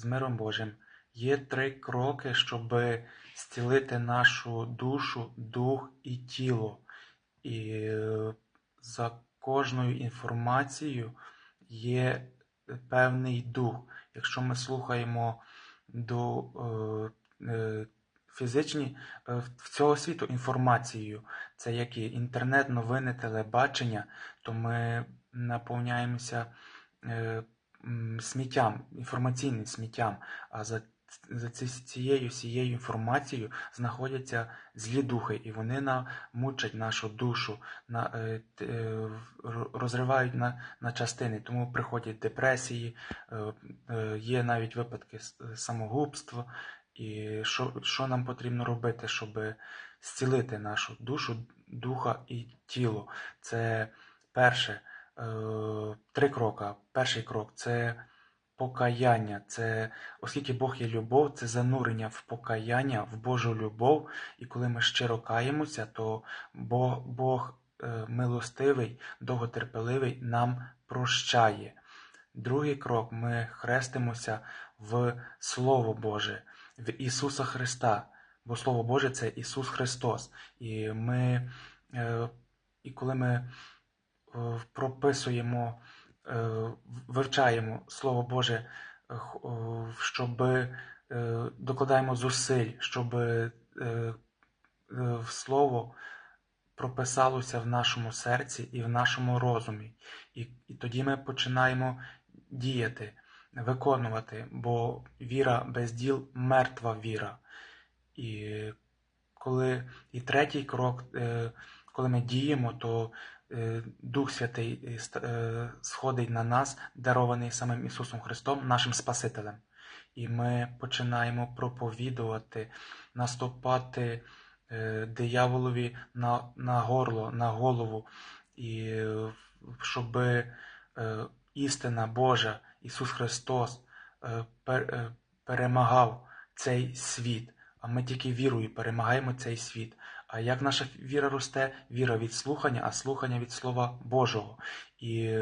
з миром Божим. Є три кроки, щоб зцілити нашу душу, дух і тіло. І е, за кожною інформацією є певний дух. Якщо ми слухаємо до е, е, фізичні е, цього світу інформацією, це як і інтернет, новини, телебачення, то ми наповняємося е, сміттям, інформаційним сміттям. А за, за цією всією інформацією знаходяться злі духи, і вони на, мучать нашу душу, на, е, е, розривають на, на частини. Тому приходять депресії, е, е, є навіть випадки самогубства. І що, що нам потрібно робити, щоб зцілити нашу душу, духа і тіло? Це перше, три крока. Перший крок це покаяння. Це, оскільки Бог є любов, це занурення в покаяння, в Божу любов. І коли ми щиро каємося, то Бог, Бог е, милостивий, довготерпеливий нам прощає. Другий крок ми хрестимося в Слово Боже, в Ісуса Христа. Бо Слово Боже це Ісус Христос. І ми, е, і коли ми е, прописуємо, е, вивчаємо Слово Боже, е, е, щоб е, докладаємо зусиль, щоб е, е, Слово прописалося в нашому серці і в нашому розумі. І, і тоді ми починаємо діяти, виконувати, бо віра без діл мертва віра. І коли і третій крок, е, коли ми діємо, то е, Дух Святий е, е, сходить на нас, дарований самим Ісусом Христом, нашим Спасителем. І ми починаємо проповідувати, наступати е, дияволові на, на горло, на голову, і е, щоб е, істина Божа, Ісус Христос е, пер- е, перемагав цей світ. А ми тільки вірою перемагаємо цей світ. А як наша віра росте? Віра від слухання, а слухання від Слова Божого. І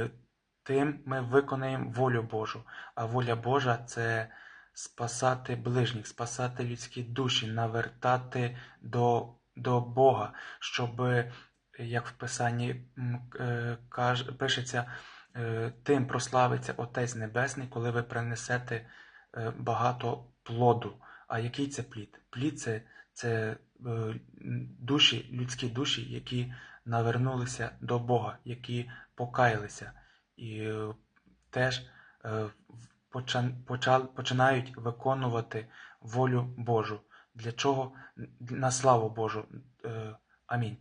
тим ми виконаємо волю Божу. А воля Божа це спасати ближніх, спасати людські душі, навертати до, до Бога, щоб, як в Писанні е, каже, пишеться, е, тим прославиться Отець Небесний, коли ви принесете е, багато плоду. А який це плід? Плід це, це е, душі, людські душі, які навернулися до Бога, які покаялися і е, теж е, починають виконувати волю Божу. Для чого? На славу Божу. Амінь.